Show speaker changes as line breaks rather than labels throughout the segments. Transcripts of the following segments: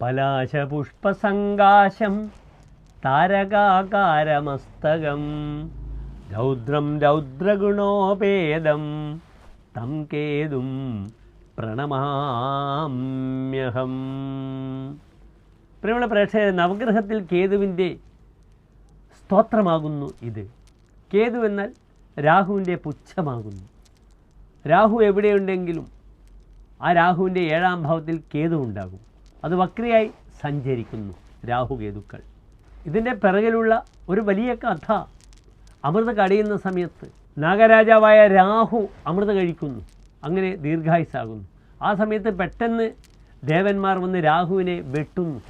പലാശപുഷ്പസങ്കാശം താരകാകാരമസ്തകം രൗദ്രം രൗദ്രഗുണോപേദം തം കേതും പ്രണമാമ്യഹം. പ്രിയമുള്ള പ്രേക്ഷകർ നവഗ്രഹത്തിൽ കേതുവിന്റെ സ്തോത്രമാകുന്നു ഇത്. കേതു എന്നാൽ രാഹുവിന്റെ പുച്ഛമാകുന്നു. രാഹു എവിടെയുണ്ടെങ്കിലും ആ രാഹുവിന്റെ ഏഴാം ഭാവത്തിൽ കേതു ഉണ്ടാകും അത് വക്രിയായി സഞ്ചരിക്കുന്നു രാഹുകേതുക്കൾ. ഇതിന്റെ പിറകിലുള്ള ഒരു വലിയ കഥ അമൃത കടിയുന്ന സമയത്ത് നാഗരാജാവായ രാഹു അമൃത് കഴിക്കുന്നു. അങ്ങനെ ദീർഘായുസാകുന്നു. ആ സമയത്ത് പെട്ടെന്ന് ദേവന്മാർ വന്ന് രാഹുവിനെ വെട്ടുന്നു.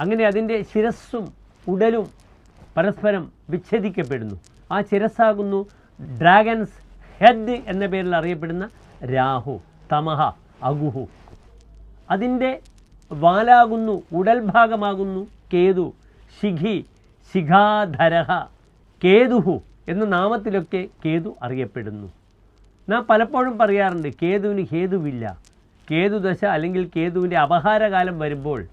അങ്ങനെ അതിന്റെ ശിരസ്സും ഉടലും പരസ്പരം വിച്ഛേദിക്കപ്പെടുന്നു. ആ ശിരസ്സാകുന്നു ഡ്രാഗൻസ് ഹെഡ് എന്ന പേരിൽ അറിയപ്പെടുന്ന രാഹു തമഹ അഗുഹു. അതിന്റെ വാലാകുന്നു ഉടൽ ഭാഗമാകുന്നു കേതു ശിഖി ശിഖാധരഹ കേതുഹു എന്ന നാമത്തിലൊക്കെ കേതു അറിയപ്പെടുന്നു. നാം പലപ്പോഴും പറയാറുണ്ട് കേതുവിന് ഹേതുവില്ല. കേതുദശ അല്ലെങ്കിൽ കേതുവിന്റെ അപഹാരകാലം വരുമ്പോൾ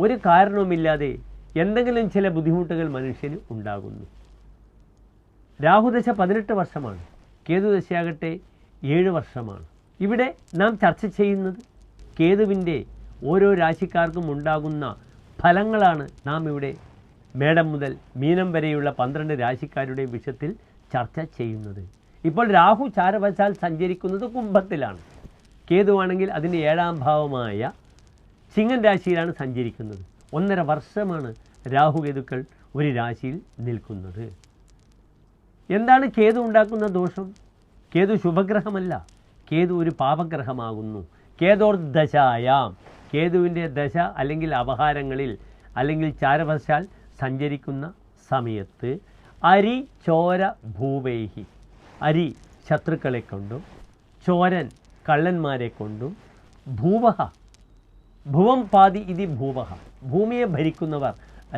ഒരു കാരണവുമില്ലാതെ എന്തെങ്കിലും ചില ബുദ്ധിമുട്ടുകൾ മനുഷ്യന് ഉണ്ടാകുന്നു. രാഹുദശ പതിനെട്ട് വർഷമാണ്. കേതുദശയാകട്ടെ ഏഴ് വർഷമാണ്. ഇവിടെ നാം ചർച്ച ചെയ്യുന്നത് കേതുവിന്റെ ഓരോ രാശിക്കാർക്കും ഉണ്ടാകുന്ന ഫലങ്ങളാണ് നാം ഇവിടെ മേടം മുതൽ മീനം വരെയുള്ള പന്ത്രണ്ട് രാശിക്കാരുടെ വിഷയത്തിൽ ചർച്ച ചെയ്യുന്നത്. ഇപ്പോൾ രാഹു ചാരവശാൽ സഞ്ചരിക്കുന്നത് കുംഭത്തിലാണ്. കേതുവാണെങ്കിൽ അതിന്റെ ഏഴാം ഭാവമായ ചിങ്ങൻ രാശിയിലാണ് സഞ്ചരിക്കുന്നത്. ഒന്നര വർഷമാണ് രാഹുകേതുക്കൾ ഒരു രാശിയിൽ നിൽക്കുന്നത്. എന്താണ് കേതു ഉണ്ടാക്കുന്ന ദോഷം? കേതു ശുഭഗ്രഹമല്ല. കേതു ഒരു പാപഗ്രഹമാകുന്നു. കേതോർ ദശായാം കേതുവിന്റെ ദശ അല്ലെങ്കിൽ അപഹാരങ്ങളിൽ അല്ലെങ്കിൽ ചാരവശാൽ സഞ്ചരിക്കുന്ന സമയത്ത് അരി ചോര ഭൂവേഹി. അരി ശത്രുക്കളെ കൊണ്ടും ചോരൻ കള്ളന്മാരെ കൊണ്ടും ഭൂവഹ ഭുവം പാതി ഇതി ഭൂവഹ. ഭൂമിയെ ഭരിക്കുന്നവർ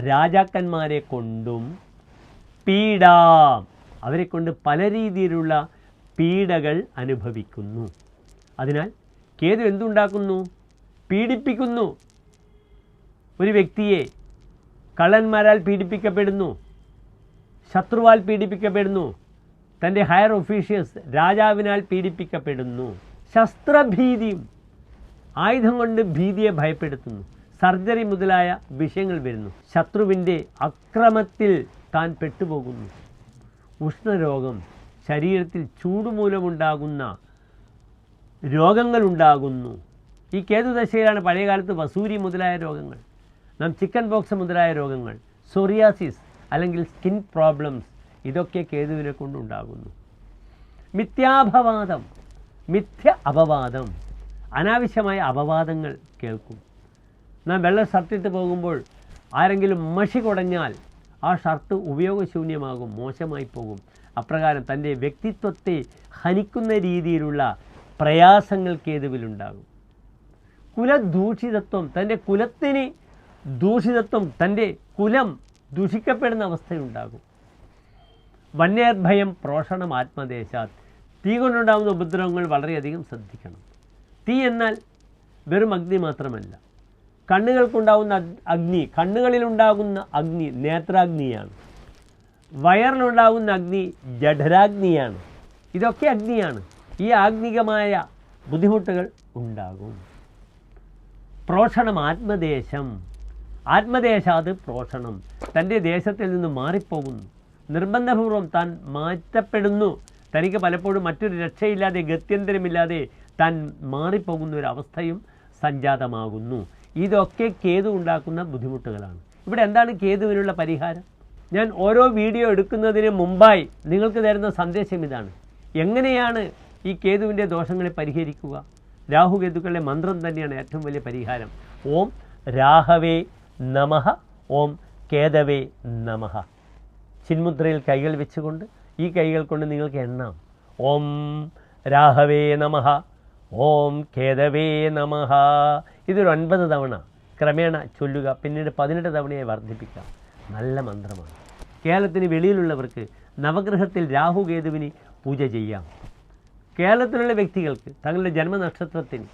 രാജാക്കന്മാരെ കൊണ്ടും പീഡാം. അവരെ കൊണ്ട് പല രീതിയിലുള്ള പീഡകൾ അനുഭവിക്കുന്നു. അതിനാൽ കേതു എന്തുണ്ടാക്കുന്നു? പീഡിപ്പിക്കുന്നു. ഒരു വ്യക്തിയെ കള്ളന്മാരാൽ പീഡിപ്പിക്കപ്പെടുന്നു. ശത്രുവാൽ പീഡിപ്പിക്കപ്പെടുന്നു. തന്റെ ഹയർ ഒഫീഷ്യൽസ് രാജാവിനാൽ പീഡിപ്പിക്കപ്പെടുന്നു. ശസ്ത്രഭീതിയും ആയുധം കൊണ്ട് ഭീതിയെ ഭയപ്പെടുത്തുന്നു. സർജറി മുതലായ വിഷയങ്ങൾ വരുന്നു. ശത്രുവിന്റെ അക്രമത്തിൽ താൻ പെട്ടുപോകുന്നു. ഉഷ്ണരോഗം ശരീരത്തിൽ ചൂടുമൂലമുണ്ടാകുന്ന രോഗങ്ങളുണ്ടാകുന്നു. ഈ കേതുദശയിലാണ് പഴയകാലത്ത് വസൂരി മുതലായ രോഗങ്ങൾ നാം ചിക്കൻ ബോക്സ് മുതലായ രോഗങ്ങൾ സൊറിയാസിസ് അല്ലെങ്കിൽ സ്കിൻ പ്രോബ്ലംസ് ഇതൊക്കെ കേതുവിനെ കൊണ്ടുണ്ടാകുന്നു മിഥ്യാഭവാദം മിഥ്യ അപവാദം അനാവശ്യമായ അപവാദങ്ങൾ കേൾക്കും. നാം വെള്ള ഷർട്ടിട്ട് പോകുമ്പോൾ ആരെങ്കിലും മഷി കുടഞ്ഞാൽ ആ ഷർട്ട് ഉപയോഗശൂന്യമാകും മോശമായി പോകും. അപ്രകാരം തന്റെ വ്യക്തിത്വത്തെ ഹനിക്കുന്ന രീതിയിലുള്ള പ്രയാസങ്ങൾ കേതുവിലുണ്ടാകും. കുലദൂഷിതത്വം തന്റെ കുലത്തിന് ദൂഷിതത്വം തന്റെ കുലം ദൂഷിക്കപ്പെടുന്ന അവസ്ഥയുണ്ടാകും വന്യർഭയം പ്രോഷണം ആത്മദേശാത് തീ കൊണ്ടുണ്ടാകുന്ന ഉപദ്രവങ്ങൾ വളരെയധികം ശ്രദ്ധിക്കണം. തീ എന്നാൽ വെറും അഗ്നി മാത്രമല്ല. കണ്ണുകൾക്കുണ്ടാകുന്ന അഗ്നി കണ്ണുകളിലുണ്ടാകുന്ന അഗ്നി നേത്രാഗ്നിയാണ്. വയറിലുണ്ടാകുന്ന അഗ്നി ജഠരാഗ്നിയാണ്. ഇതൊക്കെ അഗ്നിയാണ്. ഈ ആഗ്നികമായ ബുദ്ധിമുട്ടുകൾ ഉണ്ടാകും. പ്രോഷണം ആത്മദേശം. ആത്മദേശാത് പ്രോഷണം. തന്റെ ദേശത്തിൽ നിന്ന് മാറിപ്പോകുന്നു. നിർബന്ധപൂർവം താൻ മാറ്റപ്പെടുന്നു. തനിക്ക് പലപ്പോഴും മറ്റൊരു രക്ഷയില്ലാതെ ഗത്യന്തരമില്ലാതെ താൻ മാറിപ്പോകുന്ന ഒരു അവസ്ഥയും സംജാതമാകുന്നു. ഇതൊക്കെ കേതു ഉണ്ടാക്കുന്ന ബുദ്ധിമുട്ടുകളാണ്. ഇവിടെ എന്താണ് കേതുവിനുള്ള പരിഹാരം? ഞാൻ ഓരോ വീഡിയോ എടുക്കുന്നതിന് മുമ്പായി നിങ്ങൾക്ക് തരുന്ന സന്ദേശം ഇതാണ്. എങ്ങനെയാണ് ഈ കേതുവിന്റെ ദോഷങ്ങളെ പരിഹരിക്കുക? രാഹുകേതുക്കളുടെ മന്ത്രം തന്നെയാണ് ഏറ്റവും വലിയ പരിഹാരം. ഓം രാഹവേ നമഹ ഓം കേതവേ നമഹ ചിന്മുദ്രയിൽ കൈകൾ വെച്ചുകൊണ്ട് ഈ കൈകൾ കൊണ്ട് നിങ്ങൾക്ക് എണ്ണാം. ഓം രാഹവേ നമഹ ഓം കേതവേ നമഹ ഇതൊരു ഒൻപത് തവണ ക്രമേണ ചൊല്ലുക പിന്നീട് പതിനെട്ട് തവണയായി വർദ്ധിപ്പിക്കാം. നല്ല മന്ത്രമാണ്. കേരളത്തിന് വെളിയിലുള്ളവർക്ക് നവഗ്രഹത്തിൽ രാഹുകേതുവിന് പൂജ ചെയ്യാം. കേരളത്തിലുള്ള വ്യക്തികൾക്ക് തങ്ങളുടെ ജന്മനക്ഷത്രത്തിന്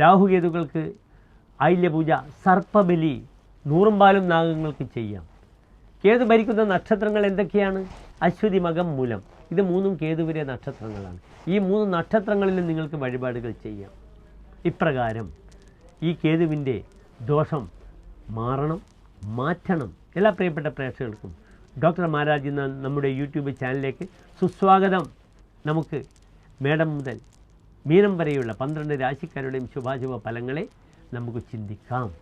രാഹുകേതുക്കൾക്ക് ഐല്യപൂജ സർപ്പബലി നൂറുംപാലും നാഗങ്ങൾക്ക് ചെയ്യാം. കേതു ഭരിക്കുന്ന നക്ഷത്രങ്ങൾ എന്തൊക്കെയാണ്? അശ്വതി മകം മൂലം. ഇത് മൂന്നും കേതുവിലെ നക്ഷത്രങ്ങളാണ്. ഈ മൂന്ന് നക്ഷത്രങ്ങളിലും നിങ്ങൾക്ക് വഴിപാടുകൾ ചെയ്യാം. ഇപ്രകാരം ഈ കേതുവിന്റെ ദോഷം മാറണം മാറ്റണം. എല്ലാ പ്രിയപ്പെട്ട പ്രേക്ഷകർക്കും ഡോക്ടർ മഹാരാജ് നമ്മുടെ യൂട്യൂബ് ചാനലിലേക്ക് സുസ്വാഗതം. നമുക്ക് മേടം മുതൽ മീനം വരെയുള്ള പന്ത്രണ്ട് രാശിക്കാരുടെയും ശുഭാശുഭ ഫലങ്ങളെ നമുക്ക് ചിന്തിക്കാം.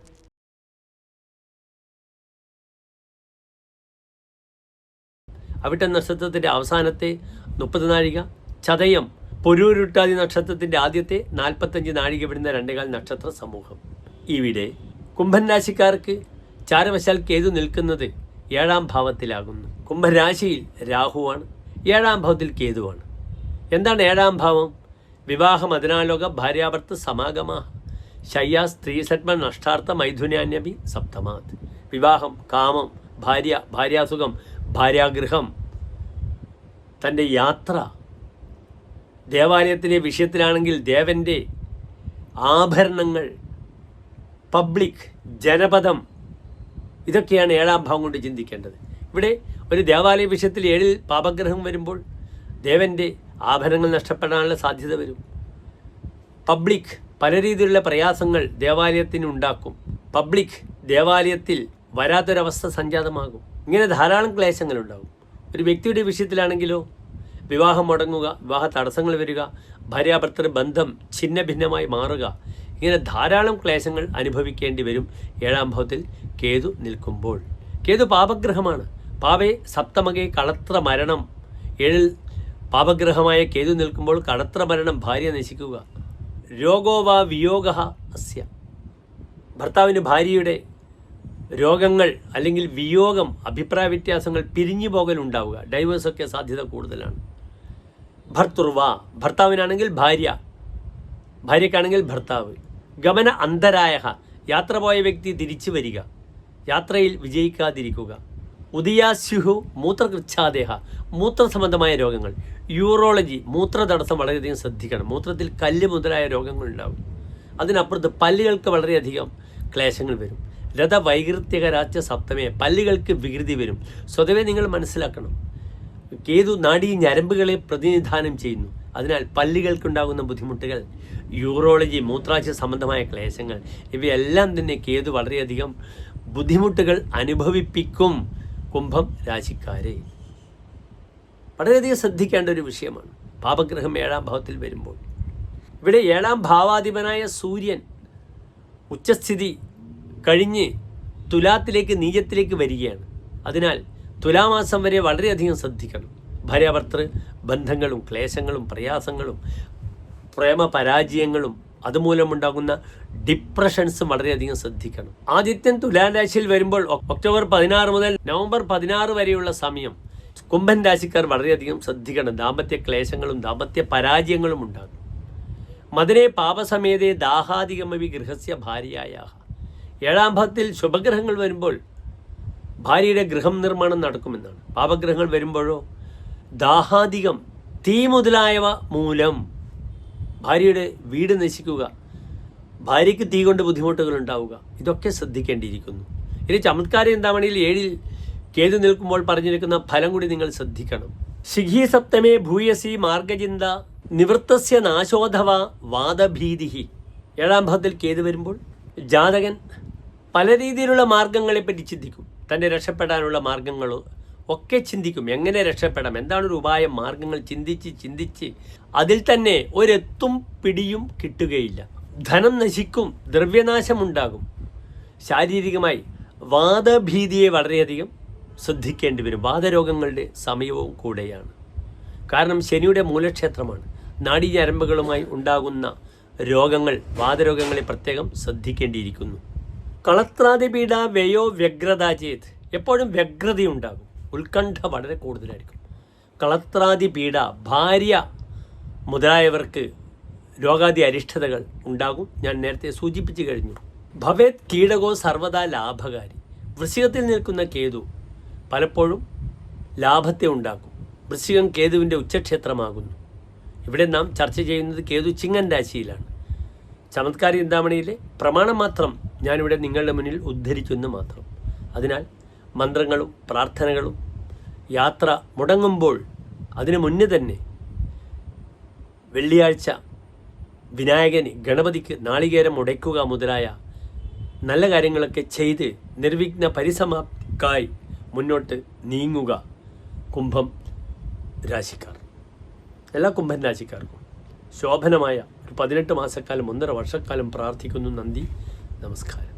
അവിട്ട നക്ഷത്രത്തിന്റെ അവസാനത്തെ മുപ്പത് നാഴിക ചതയം പൊരൂരുട്ടാതി നക്ഷത്രത്തിന്റെ ആദ്യത്തെ നാൽപ്പത്തഞ്ച് നാഴിക വിടുന്ന രണ്ടേകാൽ നക്ഷത്ര സമൂഹം. ഇവിടെ കുംഭൻ രാശിക്കാർക്ക് ചാരവശാൽ കേതു നിൽക്കുന്നത് ഏഴാം ഭാവത്തിലാകുന്നു. കുംഭരാശിയിൽ രാഹുവാണ് ഏഴാം ഭാവത്തിൽ കേതുവാണ്. എന്താണ് ഏഴാം ഭാവം? വിവാഹം അതിനാലോക ഭാര്യാഭർത്ത് സമാഗമ ശയ്യ സ്ത്രീ സത്മ നഷ്ടാർത്ഥ മൈഥുനാന്യപി സപ്തമാത്. വിവാഹം കാമം ഭാര്യ ഭാര്യാസുഖം ഭാര്യാഗൃഹം. തന്റെ യാത്ര ദേവാലയത്തിലെ വിഷയത്തിലാണെങ്കിൽ ദേവന്റെ ആഭരണങ്ങൾ പബ്ലിക് ജനപദം ഇതൊക്കെയാണ് ഏഴാം ഭാവം കൊണ്ട് ചിന്തിക്കേണ്ടത്. ഇവിടെ ഒരു ദേവാലയ വിഷയത്തിൽ ഏഴിൽ പാപഗ്രഹം വരുമ്പോൾ ദേവന്റെ ആഭരണങ്ങൾ നഷ്ടപ്പെടാനുള്ള സാധ്യത വരും. പബ്ലിക് പല രീതിയിലുള്ള പ്രയാസങ്ങൾ ദേവാലയത്തിന് ഉണ്ടാക്കും പബ്ലിക് ദേവാലയത്തിൽ വരാത്തൊരവസ്ഥ സംജാതമാകും. ഇങ്ങനെ ധാരാളം ക്ലേശങ്ങൾ ഉണ്ടാകും ഒരു വ്യക്തിയുടെ വിഷയത്തിലാണെങ്കിലോ വിവാഹം മുടങ്ങുക വിവാഹ തടസ്സങ്ങൾ വരിക ഭാര്യാഭർത്തൃ ബന്ധം ഛിന്ന ഭിന്നമായി മാറുക ഇങ്ങനെ ധാരാളം ക്ലേശങ്ങൾ അനുഭവിക്കേണ്ടി വരും. ഏഴാം ഭാവത്തിൽ കേതു നിൽക്കുമ്പോൾ. കേതു പാപഗ്രഹമാണ്. പാവേ സപ്തമകെ കളത്ര മരണം. ഏഴിൽ പാപഗ്രഹമായ കേതു നിൽക്കുമ്പോൾ കടത്ര മരണം ഭാര്യ നശിക്കുക. രോഗോവാ വിയോഗ അസ്യ. ഭർത്താവിന് ഭാര്യയുടെ രോഗങ്ങൾ അല്ലെങ്കിൽ വിയോഗം അഭിപ്രായ വ്യത്യാസങ്ങൾ പിരിഞ്ഞു പോകൽ ഉണ്ടാവുക. ഡൈവേഴ്സൊക്കെ സാധ്യത കൂടുതലാണ്. ഭർത്തുർവ ഭർത്താവിനാണെങ്കിൽ ഭാര്യ. ഭാര്യക്കാണെങ്കിൽ ഭർത്താവ്. ഗമന അന്തരായ യാത്ര പോയ വ്യക്തി തിരിച്ചു വരിക. യാത്രയിൽ വിജയിക്കാതിരിക്കുക. ഉദയാസ്യുഹു മൂത്രകൃച്ഛാദേഹ മൂത്ര സംബന്ധമായ രോഗങ്ങൾ. യൂറോളജി മൂത്ര തടസ്സം വളരെയധികം ശ്രദ്ധിക്കണം. മൂത്രത്തിൽ കല്ല് മുതലായ രോഗങ്ങൾ ഉണ്ടാകും അതിനപ്പുറത്ത് പല്ലുകൾക്ക് വളരെയധികം ക്ലേശങ്ങൾ വരും. രഥവൈകൃത്യകരാച്ച സപ്തമേ പല്ലുകൾക്ക് വികൃതി വരും. സ്വതവേ നിങ്ങൾ മനസ്സിലാക്കണം. കേതു നാടി ഞരമ്പുകളെ പ്രതിനിധാനം ചെയ്യുന്നു. അതിനാൽ പല്ലുകൾക്കുണ്ടാകുന്ന ബുദ്ധിമുട്ടുകൾ യൂറോളജി മൂത്രാശയ സംബന്ധമായ ക്ലേശങ്ങൾ ഇവയെല്ലാം തന്നെ കേതു വളരെയധികം ബുദ്ധിമുട്ടുകൾ അനുഭവിപ്പിക്കും. കുംഭം രാശിക്കാരെ. വളരെയധികം ശ്രദ്ധിക്കേണ്ട ഒരു വിഷയമാണ്. പാപഗ്രഹം ഏഴാം ഭാവത്തിൽ വരുമ്പോൾ. ഇവിടെ ഏഴാം ഭാവാധിപനായ സൂര്യൻ ഉച്ചസ്ഥിതി കഴിഞ്ഞ് തുലാത്തിലേക്ക് നീചത്തിലേക്ക് വരികയാണ്. അതിനാൽ തുലാമാസം വരെ വളരെയധികം ശ്രദ്ധിക്കണം. ഭാര്യാഭർത്തൃ ബന്ധങ്ങളും ക്ലേശങ്ങളും പ്രയാസങ്ങളും പ്രേമ പരാജയങ്ങളും അതുമൂലമുണ്ടാകുന്ന ഡിപ്രഷൻസ് വളരെയധികം ശ്രദ്ധിക്കണം. ആദിത്യൻ തുലാം രാശിയിൽ വരുമ്പോൾ ഒക്ടോബർ പതിനാറ് മുതൽ നവംബർ പതിനാറ് വരെയുള്ള സമയം കുംഭൻ രാശിക്കാർ വളരെയധികം ശ്രദ്ധിക്കണം. ദാമ്പത്യ ക്ലേശങ്ങളും ദാമ്പത്യ പരാജയങ്ങളും ഉണ്ടാകും. മധുരേ പാപസമേതേ ദാഹാധികമവി ഗൃഹസ്യ ഭാര്യയായ ഏഴാം ഭാഗത്തിൽ ശുഭഗ്രഹങ്ങൾ വരുമ്പോൾ ഭാര്യയുടെ ഗൃഹം നിർമ്മാണം നടക്കുമെന്നാണ്. പാപഗ്രഹങ്ങൾ വരുമ്പോഴോ ദാഹാധികം തീ മുതലായവ മൂലം ഭാര്യയുടെ വീട് നശിക്കുക ഭാര്യയ്ക്ക് തീ കൊണ്ട് ബുദ്ധിമുട്ടുകൾ ഉണ്ടാവുക ഇതൊക്കെ ശ്രദ്ധിക്കേണ്ടിയിരിക്കുന്നു. ഇനി ചമത്കാര ചിന്താമണിയിൽ ഏഴിൽ കേതു നിൽക്കുമ്പോൾ പറഞ്ഞിരിക്കുന്ന ഫലം കൂടി നിങ്ങൾ ശ്രദ്ധിക്കണം. ശിഖി സപ്തമേ ഭൂയസി മാർഗചിന്ത നിവൃത്തസ്യ നാശോധവ വാദഭീതിഹി. ഏഴാം ഭാഗത്തിൽ കേതു വരുമ്പോൾ ജാതകൻ പല രീതിയിലുള്ള മാർഗങ്ങളെപ്പറ്റി ചിന്തിക്കും. തന്നെ രക്ഷപ്പെടാനുള്ള മാർഗങ്ങളോ ഒക്കെ ചിന്തിക്കും. എങ്ങനെ രക്ഷപ്പെടാം എന്താണ് ഒരു ഉപായം? മാർഗങ്ങൾ ചിന്തിച്ച് ചിന്തിച്ച് അതിൽ തന്നെ ഒരെത്തും പിടിയും കിട്ടുകയില്ല. ധനം നശിക്കും ദ്രവ്യനാശമുണ്ടാകും. ശാരീരികമായി വാദഭീതിയെ വളരെയധികം ശ്രദ്ധിക്കേണ്ടി വരും. വാദരോഗങ്ങളുടെ സമയവും കൂടെയാണ്. കാരണം ശനിയുടെ മൂലക്ഷേത്രമാണ്. നാഡീഞരമ്പുകളുമായി ഉണ്ടാകുന്ന രോഗങ്ങൾ വാദരോഗങ്ങളെ പ്രത്യേകം ശ്രദ്ധിക്കേണ്ടിയിരിക്കുന്നു. കളത്രാതിപീഡ വ്യയോ വ്യഗ്രത ചെയ്ത് എപ്പോഴും വ്യഗ്രതയുണ്ടാകും. ഉത്കണ്ഠ വളരെ കൂടുതലായിരിക്കും. കളത്രാതിപീഡ ഭാര്യ മുതലായവർക്ക് രോഗാദി അരിഷ്ടതകൾ ഉണ്ടാകും. ഞാൻ നേരത്തെ സൂചിപ്പിച്ചു കഴിഞ്ഞു. ഭവേത് കീടകോ സർവദാ ലാഭകാരി. വൃശ്ചികത്തിൽ നിൽക്കുന്ന കേതു പലപ്പോഴും ലാഭത്തെ ഉണ്ടാക്കും. വൃശ്ചികം കേതുവിന്റെ ഉച്ചക്ഷേത്രമാകുന്നു. ഇവിടെ നാം ചർച്ച ചെയ്യുന്നത് കേതു ചിങ്ങൻ രാശിയിലാണ്. ചമത്കാരി ചിന്താമണിയിലെ പ്രമാണം മാത്രം ഞാനിവിടെ നിങ്ങളുടെ മുന്നിൽ ഉദ്ധരിച്ചെന്ന് മാത്രം. അതിനാൽ മന്ത്രങ്ങളും പ്രാർത്ഥനകളും യാത്ര മുടങ്ങുമ്പോൾ അതിനു മുന്നേ തന്നെ വെള്ളിയാഴ്ച വിനായകന് ഗണപതിക്ക് നാളികേരം ഉടയ്ക്കുക മുതലായ നല്ല കാര്യങ്ങളൊക്കെ ചെയ്ത് നിർവിഘ്ന പരിസമാപ്തിക്കായി മുന്നോട്ട് നീങ്ങുക കുംഭം രാശിക്കാർ. എല്ലാ കുംഭൻ രാശിക്കാർക്കും ശോഭനമായ ഒരു പതിനെട്ട് മാസക്കാലം ഒന്നര വർഷക്കാലം പ്രാർത്ഥിക്കുന്നു നന്ദി നമസ്കാരം.